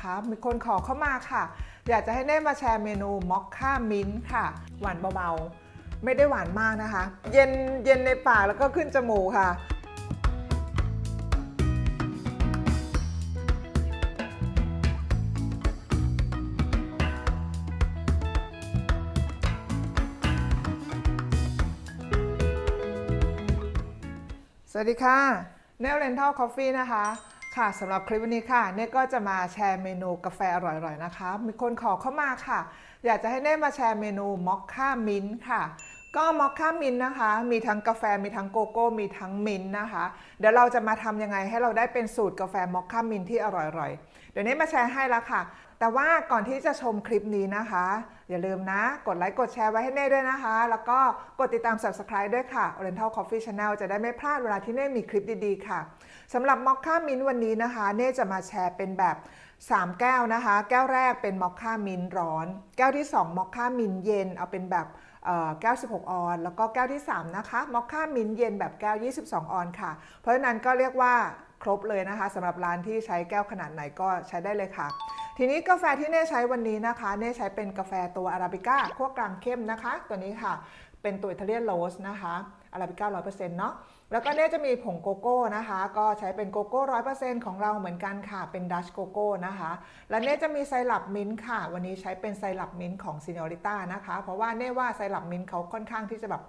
ครับมีคนขอเข้ามาค่ะ อยากจะให้เน่มาแชร์เมนูมอคค่ามิ้นท์ค่ะ หวานเบาๆ ไม่ได้หวานมากนะคะ เย็นเย็นในปากแล้วก็ขึ้นจมูกค่ะสวัสดีค่ะเนลเรนทัลคอฟฟี่นะคะ ค่ะสำหรับคลิปวันนี้ค่ะเน่ก็จะมาแชร์เมนูกาแฟอร่อยๆนะคะ มีคนขอเข้ามาค่ะ อยากจะให้เน่มาแชร์เมนูมอคค่ามิ้นท์ค่ะ ก็มอคค่ามินนะคะ มีทั้งกาแฟมีทั้งโกโก้ มีทั้งมินนะคะ เดี๋ยวเราจะมาทำยังไงให้เราได้เป็นสูตรกาแฟมอคค่ามินที่อร่อยๆ เดี๋ยวนี้มาแชร์ให้แล้วค่ะ แต่ว่าก่อนที่จะชมคลิปนี้นะคะ อย่าลืมนะ กดไลค์กดแชร์ไว้ให้เน่ด้วยนะคะ แล้วก็กดติดตาม Subscribe ด้วยค่ะ Oriental Coffee Channel จะได้ไม่พลาดเวลาที่เน่มีคลิปดีๆ ค่ะสำหรับมอคค่ามินวันนี้นะคะ เน่จะมาแชร์เป็นแบบ3 แก้วนะคะ แก้วแรกเป็นมอคค่ามินร้อน แก้วที่ 2มอคค่ามินเย็น เอาเป็นแบบแก้ว 16 ออน แล้วก็แก้วที่ 3 นะคะมอคค่ามิ้นเย็นแบบแก้ว 22 ออนค่ะ เพราะฉะนั้นก็เรียกว่าครบเลยนะคะสำหรับร้านที่ใช้แก้วขนาดไหนก็ใช้ได้เลยค่ะ ทีนี้กาแฟที่เน่ใช้วันนี้นะคะ เน่ใช้เป็นกาแฟตัวอาราบิก้าขั้วกลางเข้มนะคะ ตัวนี้ค่ะ เป็นตัวอิตาเลียนโรสนะคะอาราบิก้า100%เนาะ แล้วก็เน่จะมีผงโกโก้นะคะ ก็ใช้เป็นโกโก้ร้อยเปอร์เซ็นต์ของเราเหมือนกันค่ะ เป็นดัชโกโก้นะคะ และเน่จะมีไซรัปมิ้นท์ค่ะ วันนี้ใช้เป็นไซรัปมิ้นท์ของซิน o ริต้านะคะ เพราะว่าเน่ว่าไซรัปมิ้นท์เขาค่อนข้างที่จะแบบ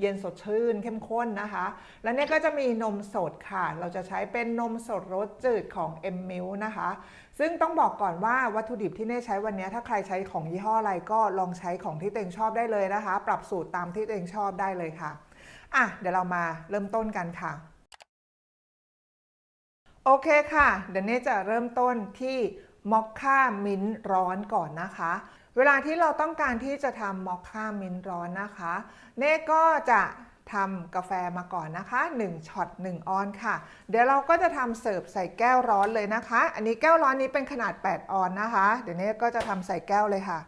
เย็นสดชื่นเข้มข้นนะคะ และเนี่ยก็จะมีนมสดค่ะ เราจะใช้เป็นนมสดรสจืดของ M m i l นะคะ ซึ่งต้องบอกก่อนว่าวัตถุดิบที่เน่ใช้วันนี้ถ้าใครใช้ของยี่ห้ออะไรก็ลองใช้ของที่ตัวเองชอบได้เลยนะคะ ปรับสูตรตามที่ตัวเองชอบได้เลยค่ะ อะเดี๋ยวเรามาเริ่มต้นกันค่ะ โอเคค่ะ เดี๋ยวเน่จะเริ่มต้นที่มอคค่ามิ้นร้อนก่อนนะคะ เวลาที่เราต้องการที่จะทำมอคค่ามิ้นร้อนนะคะเน่ก็จะทำกาแฟมาก่อนนะคะ1ช็อต1ออนค่ะ เดี๋ยวเราก็จะทำเสิร์ฟใส่แก้วร้อนเลยนะคะ อันนี้แก้วร้อนนี้เป็นขนาด 8 ออนนะคะ เดี๋ยวเน่ก็จะทำใส่แก้วเลยค่ะ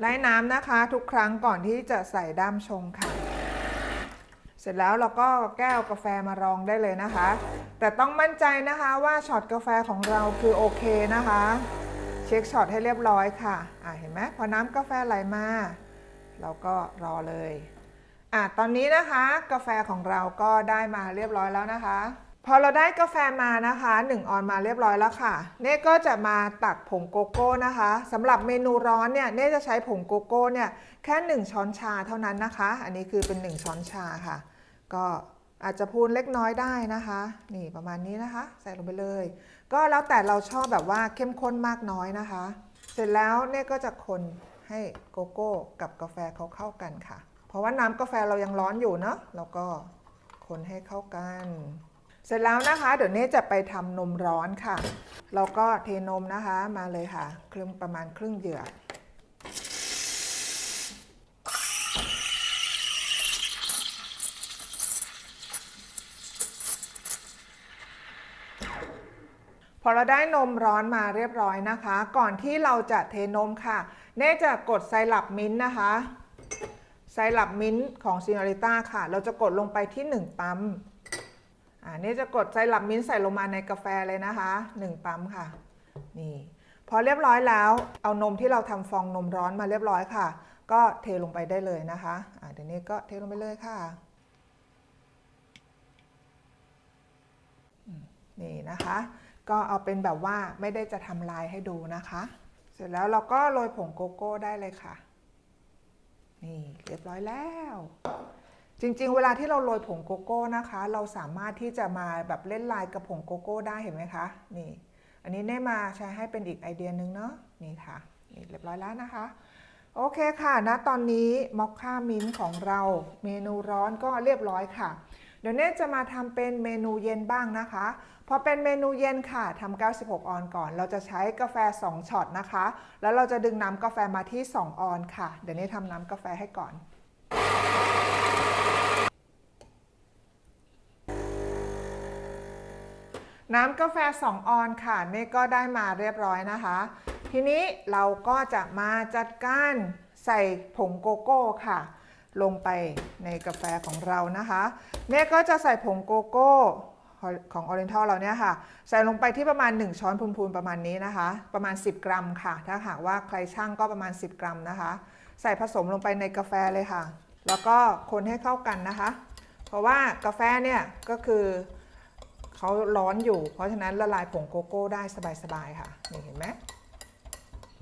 ไล่น้ำนะคะทุกครั้งก่อนที่จะใส่ด้ามชงค่ะ เสร็จแล้วเราก็แก้วกาแฟมารองได้เลยนะคะ แต่ต้องมั่นใจนะคะว่าช็อตกาแฟของเราคือโอเคนะคะ เช็คช็อตให้เรียบร้อยค่ะอะเห็นไหมพอน้ำกาแฟไหลมาเราก็รอเลยอะตอนนี้นะคะ กาแฟของเราก็ได้มาเรียบร้อยแล้วนะคะ พอเราได้กาแฟมานะคะ1ออนมาเรียบร้อยแล้วค่ะ เน่ก็จะมาตักผงโกโก้นะคะสำหรับเมนูร้อนเนี่ยเน่จะใช้ผงโกโก้เนี่ยแค่ 1 ช้อนชาเท่านั้นนะคะ อันนี้คือเป็น 1 ช้อนชาค่ะ ก็อาจจะพูนเล็กน้อยได้นะคะ นี่ประมาณนี้นะคะ ใส่ลงไปเลย ก็แล้วแต่เราชอบแบบว่าเข้มข้นมากน้อยนะคะ เสร็จแล้วเน่ก็จะคนให้โกโก้กับกาแฟเขาเข้ากันค่ะ เพราะว่าน้ำกาแฟเรายังร้อนอยู่เนาะเราก็คนให้เข้ากัน เสร็จแล้วนะคะ เดี๋ยวเนี้จะไปทำนมร้อนค่ะ เราก็เทนมนะคะมาเลยค่ะ ครึ่งประมาณครึ่งเหยือกพอเราได้นมร้อนมาเรียบร้อยนะคะ ก่อนที่เราจะเทนมค่ะ เน่จะกดไซรัปมิ้นท์นะคะ ไซรัปมิ้นท์ของซินอริต้าค่ะ เราจะกดลงไปที่1ปั๊ม อ่านี่จะกดไซรัปมิ้นใส่ลงมาในกาแฟเลยนะคะ 1 ปั๊มค่ะ นี่ พอเรียบร้อยแล้ว เอานมที่เราทำฟองนมร้อนมาเรียบร้อยค่ะ ก็เทลงไปได้เลยนะคะอ่าเดี๋ยวนี้ก็เทลงไปเลยค่ะ นี่นะคะ ก็เอาเป็นแบบว่าไม่ได้จะทำลายให้ดูนะคะ เสร็จแล้วเราก็โรยผงโกโก้ได้เลยค่ะ นี่เรียบร้อยแล้ว จริง ๆ เวลาที่เราโรยผงโกโก้นะคะ เราสามารถที่จะมาแบบเล่นลายกับผงโกโก้ได้เห็นไหมคะ นี่ อันนี้เน่มาใช้ให้เป็นอีกไอเดียหนึงเนาะ นี่ค่ะ นี่เรียบร้อยแล้วนะคะ โอเคค่ะณตอนนี้มอคค่ามิ้นของเราเมนูร้อนก็เรียบร้อยค่ะ เดี๋ยวเน่จะมาทำเป็นเมนูเย็นบ้างนะคะ พอเป็นเมนูเย็นค่ะทำ96 ออนก่อน เราจะใช้กาแฟ 2ช็อตนะคะ แล้วเราจะดึงน้ำกาแฟมาที่ 2 ออนค่ะ เดี๋ยวเนี้ทำน้ำกาแฟให้ก่อน น้ำกาแฟ 2 ออนค่ะ นี่ก็ได้มาเรียบร้อยนะคะ ทีนี้เราก็จะมาจัดการใส่ผงโกโก้ค่ะ ลงไปในกาแฟของเรานะคะเน่ก็จะใส่ผงโกโก้ของ Oriental เราเนี่ยค่ะ ใส่ลงไปที่ประมาณ 1 ช้อนพูนๆประมาณนี้นะคะ ประมาณ 10 กรัมค่ะ ถ้าหากว่าใครช่างก็ประมาณ 10 กรัมนะคะ ใส่ผสมลงไปในกาแฟเลยค่ะ แล้วก็คนให้เข้ากันนะคะ เพราะว่ากาแฟเนี่ยก็คือ เขาร้อนอยู่ เพราะฉะนั้นละลายผงโกโก้ได้สบายๆค่ะนี่เห็นไหม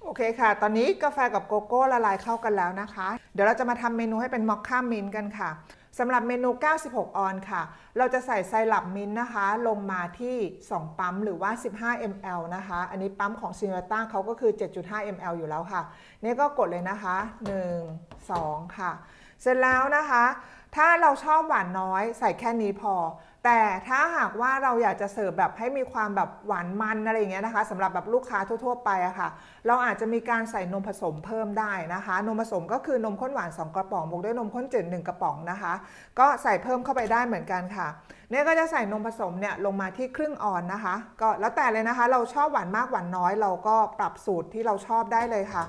โอเคค่ะ ตอนนี้กาแฟกับโกโก้ละลายเข้ากันแล้วนะคะ เดี๋ยวเราจะมาทำเมนูให้เป็นมอคค่ามินท์กันค่ะสำหรับเมนู 96 ออนค่ะ เราจะใส่ไซรัปมินท์นะคะ ลงมาที่ 2 ปั๊มหรือว่า 15 ml นะคะ อันนี้ปั๊มของซิน r ต้าเขาก็คือ 7.5 ml อยู่แล้วค่ะ นี่ก็กดเลยนะคะ 1 2 ค่ะ เสร็จแล้วนะคะ ถ้าเราชอบหวานน้อยใส่แค่นี้พอ แต่ถ้าหากว่าเราอยากจะเสิร์ฟแบบให้มีความแบบหวานมันอะไรอย่างเงี้ยนะคะสำหรับแบบลูกค้าทั่ว ๆ ไปอะค่ะ เราอาจจะมีการใส่นมผสมเพิ่มได้นะคะ นมผสมก็คือนมข้นหวาน 2 กระป๋องบวกด้วยนมข้นจืด1กระป๋องนะคะ ก็ใส่เพิ่มเข้าไปได้เหมือนกันค่ะเนี่ยก็จะใส่นมผสมเนี่ยลงมาที่ครึ่งออนนะคะ ก็แล้วแต่เลยนะคะ เราชอบหวานมากหวานน้อย เราก็ปรับสูตรที่เราชอบได้เลยค่ะ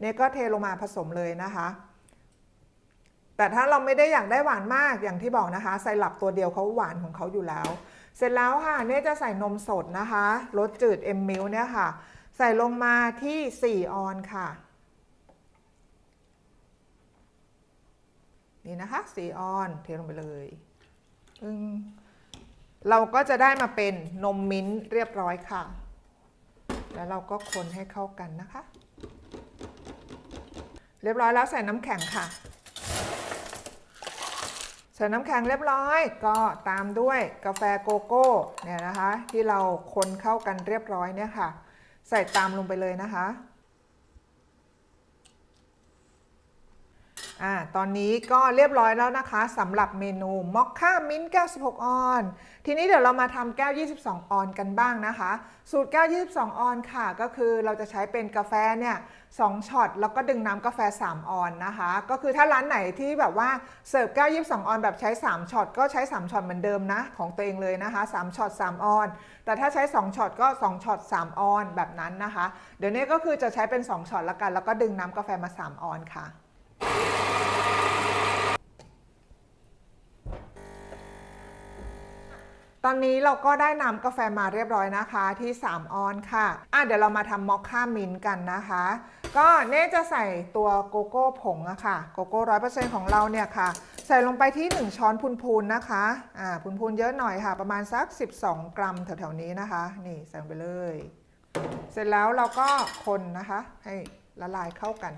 เนี่ยก็เทลงมาผสมเลยนะคะ แต่ถ้าเราไม่ได้อยากได้หวานมากอย่างที่บอกนะคะไซรัปตัวเดียวเขาหวานของเขาอยู่แล้ว เสร็จแล้วค่ะเนี่ยจะใส่นมสดนะคะรสจืดเอ็มมิลเนี่ยค่ะ ใส่ลงมาที่ 4 ออนค่ะ นี่นะคะ 4 ออนเทลงไปเลยปึ้งเราก็จะได้มาเป็นนมมิ้นท์เรียบร้อยค่ะ แล้วเราก็คนให้เข้ากันนะคะ เรียบร้อยแล้วใส่น้ำแข็งค่ะ ใส่น้ำแข็งเรียบร้อย ก็ตามด้วยกาแฟโกโก้เนี่ยนะคะ ที่เราคนเข้ากันเรียบร้อยเนี่ยค่ะ ใส่ตามลงไปเลยนะคะ อ่าตอนนี้ก็เรียบร้อยแล้วนะคะสำหรับเมนูมอคค่ามิ้นท์96ออน ทีนี้เดี๋ยวเรามาทำแก้ว 22 ออนกันบ้างนะคะ สูตรแก้ว 22 ออนค่ะ ก็คือเราจะใช้เป็นกาแฟเนี่ย2ช็อตแล้วก็ดึงน้ำกาแฟ 3 ออนนะคะ ก็คือถ้าร้านไหนที่แบบว่าเสิร์ฟแก้ว 22 ออนแบบใช้ 3 ช็อตก็ใช้ 3 ช็อตเหมือนเดิมนะของตัวเองเลยนะคะ 3 ช็อต 3 ออน แต่ถ้าใช้ 2 ช็อตก็ 2 ช็อต 3 ออนแบบนั้นนะคะ เดี๋ยวนี้ก็คือจะใช้เป็น 2 ช็อตละกัน แล้วก็ดึงน้ำกาแฟมา 3 ออนค่ะ ตอนนี้เราก็ได้นำกาแฟมาเรียบร้อยนะคะที่ 3 ออนค่ะ อะเดี๋ยวเรามาทำมอคค่ามินกันนะคะ ก็เน่จะใส่ตัวโกโก้ผงอะค่ะโกโก้ร้อยเปอร์เซ็นต์ของเราเนี่ยค่ะ ใส่ลงไปที่ 1 ช้อนพูนๆนะคะ อ่าพูนๆเยอะหน่อยค่ะ ประมาณสัก 12 กรัมแถวๆนี้นะคะ นี่ใส่ไปเลย เสร็จแล้วเราก็คนนะคะ ให้ละลายเข้ากัน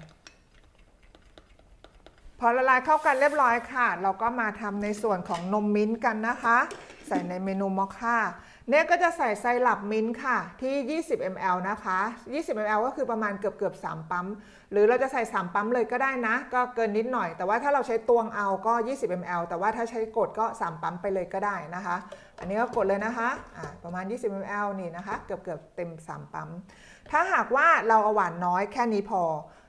พอละลายเข้ากันเรียบร้อยค่ะ เราก็มาทำในส่วนของนมมิ้นท์กันนะคะ ใส่ในเมนูมอคค่าเนี่ยก็จะใส่ไซรัปมิ้นท์ค่ะ ที่ 20 ml นะคะ 20 ml ก็คือประมาณเกือบเกือบ3ปั๊ม หรือเราจะใส่ 3 ปั๊มเลยก็ได้นะ ก็เกินนิดหน่อย แต่ว่าถ้าเราใช้ตวงเอาก็ 20 ml แต่ว่าถ้าใช้กดก็ 3 ปั๊มไปเลยก็ได้นะคะ อันนี้ก็กดเลยนะคะอ่าประมาณ 20 ml นี่นะคะ เกือบเกือบเต็ม 3 ปั๊ม ถ้าหากว่าเราเอาหวานน้อยแค่นี้พอ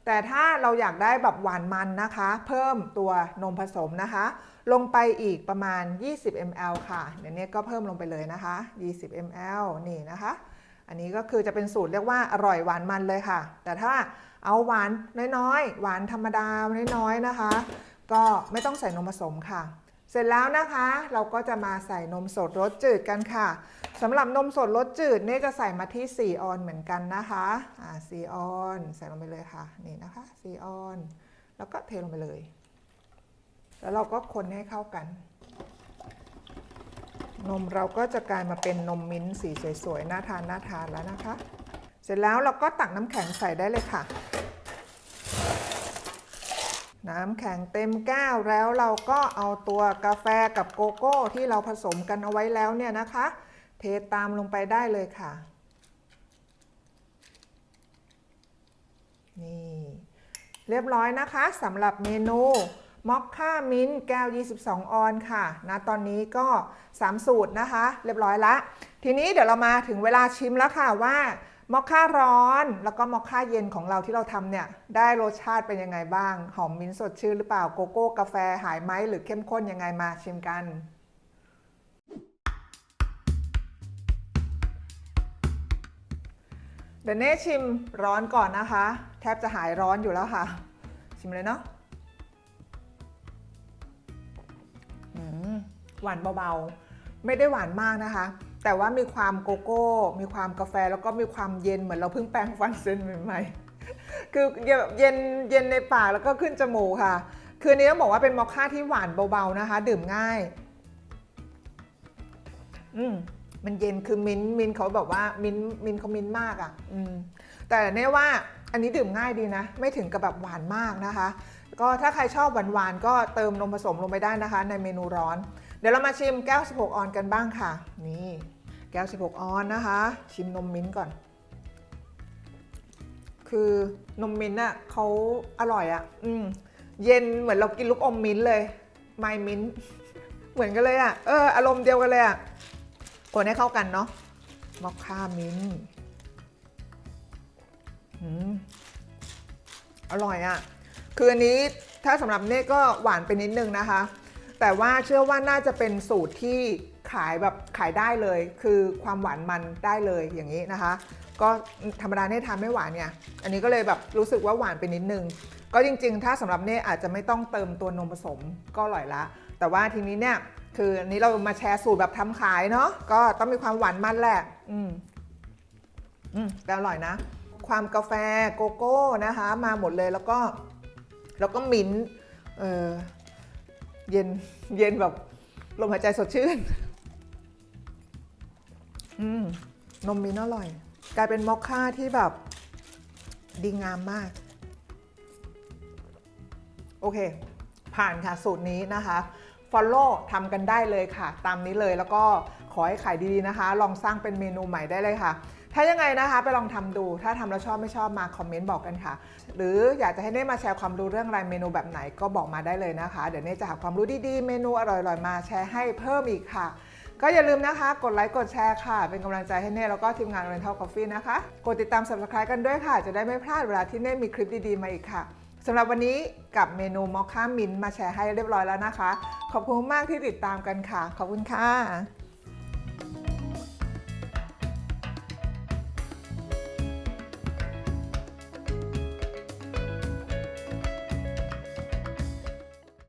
แต่ถ้าเราอยากได้แบบหวานมันนะคะ เพิ่มตัวนมผสมนะคะ ลงไปอีกประมาณ 20 ml ค่ะเดี๋ยวนี้ก็เพิ่มลงไปเลยนะคะ 20 ml นี่นะคะ อันนี้ก็คือจะเป็นสูตรเรียกว่าอร่อยหวานมันเลยค่ะ แต่ถ้าเอาหวานน้อยๆ หวานธรรมดาน้อยๆนะคะ ก็ไม่ต้องใส่นมผสมค่ะ เสร็จแล้วนะคะเราก็จะมาใส่นมสดรสจืดกันค่ะสำหรับนมสดรสจืดเนี่ยจะใส่มาที่ 4 ออนเหมือนกันนะคะอ่า4ออนใส่ลงไปเลยค่ะนี่นะคะ4ออน แล้วก็เทลงไปเลย แล้วเราก็คนให้เข้ากัน นมเราก็จะกลายมาเป็นนมมิ้นท์สีสวยๆน่าทานน่าทานแล้วนะคะ เสร็จแล้วเราก็ตักน้ำแข็งใส่ได้เลยค่ะ น้ำแข็งเต็มแก้วแล้วเราก็เอาตัวกาแฟกับโกโก้ที่เราผสมกันเอาไว้แล้วเนี่ยนะคะ เทตามลงไปได้เลยค่ะ นี่ เรียบร้อยนะคะสำหรับเมนูมอคค่ามิ้นท์แก้ว 22 ออนค่ะนะตอนนี้ก็ 3 สูตรนะคะ เรียบร้อยละ ทีนี้เดี๋ยวเรามาถึงเวลาชิมแล้วค่ะว่า มอคค่าร้อนแล้วก็มอคค่าเย็นของเราที่เราทำเนี่ย ได้รสชาติเป็นยังไงบ้าง หอมมิ้นสดชื่นหรือเปล่าโกโก้ กาแฟหายไหมหรือเข้มข้นยังไงมาชิมกัน เดี๋ยวเน่ชิมร้อนก่อนนะคะ แทบจะหายร้อนอยู่แล้วค่ะ ชิมเลยเนาะหวานเบาๆ ไม่ได้หวานมากนะคะ แต่ว่ามีความโกโก้ มีความกาแฟแล้วก็มีความเย็นเหมือนเราเพิ่งแปรงฟันเส้นใหม่ๆ คือเย็นเย็นในปากแล้วก็ขึ้นจมูกค่ะ คืนนี้ต้องบอกว่าเป็นมอคค่าที่หวานเบาๆนะคะ ดื่มง่าย อืมมันเย็นคือมิ้นมิ้นเขาแบบว่ามิ้นมิ้นเขามิ้นมากอะ่ะ อืม แต่เนี่ยว่าอันนี้ดื่มง่ายดีนะ ไม่ถึงกับแบบหวานมากนะคะ ก็ถ้าใครชอบหวานๆก็เติมนมผสมลงไปได้นะคะ ในเมนูร้อน เดี๋ยวเรามาชิมแก้ว 16 ออนกันบ้างค่ะ นี่ แก้ว 16 ออนนะคะ ชิมนมมิ้นก่อน คือนมมิ้นท์อะเขาอร่อยอะอืมเย็นเหมือนเรากินลูกอมมิ้นเลยไมมิ้นเหมือนกันเลยอะเอออารมณ์เดียวกันเลยอะคนให้เข้ากันเนาะมอคค่ามิ้นอืมอร่อยอะ่ะ คืออันนี้ถ้าสำหรับเน่ก็หวานไปนิดนึงนะคะ แต่ว่าเชื่อว่าน่าจะเป็นสูตรที่ขายแบบขายได้เลย คือความหวานมันได้เลยอย่างนี้นะคะ ก็ธรรมดาเน่ทานไม่หวานเนี่ยอันนี้ก็เลยแบบรู้สึกว่าหวานไปนิดนึง ก็จริง ๆ ถ้าสำหรับเน่อาจจะไม่ต้องเติมตัวนมผสมก็อร่อยละ แต่ว่าทีนี้เนี่ยคืออันนี้เรามาแชร์สูตรแบบทำขายเนาะก็ต้องมีความหวานมันแหละ อืมอืมแต่อร่อยนะ ความกาแฟโกโก้นะคะ มาหมดเลยแล้วก็ แล้วก็มิ้นเออ เย็นเย็นแบบลมหายใจสดชื่น อืมนมมิ้นอร่อย กลายเป็นมอคค่าที่แบบดีงามมาก โอเค ผ่านค่ะสูตรนี้นะคะ Follow ทำกันได้เลยค่ะ ตามนี้เลยแล้วก็ขอให้ขายดีๆนะคะ ลองสร้างเป็นเมนูใหม่ได้เลยค่ะ ถ้ายังไงนะคะไปลองทำดู ถ้าทำแล้วชอบไม่ชอบมาคอมเมนต์บอกกันค่ะ หรืออยากจะให้เน่มาแชร์ความรู้เรื่องอะไรเมนูแบบไหนก็บอกมาได้เลยนะคะ เดี๋ยวเน่จะหาความรู้ดีๆ เมนูอร่อยๆ มาแชร์ให้เพิ่มอีกค่ะ ก็อย่าลืมนะคะ กดไลค์กดแชร์ค่ะ เป็นกำลังใจให้เน่แล้วก็ทีมงาน Oriental Coffee นะคะ กดติดตาม subscribe กันด้วยค่ะ จะได้ไม่พลาดเวลาที่เน่มีคลิปดีๆมาอีกค่ะสำหรับวันนี้กับเมนูมอคค่ามินมาแชร์ให้เรียบร้อยแล้วนะคะ ขอบคุณมากที่ติดตามกันค่ะ ขอบคุณค่ะ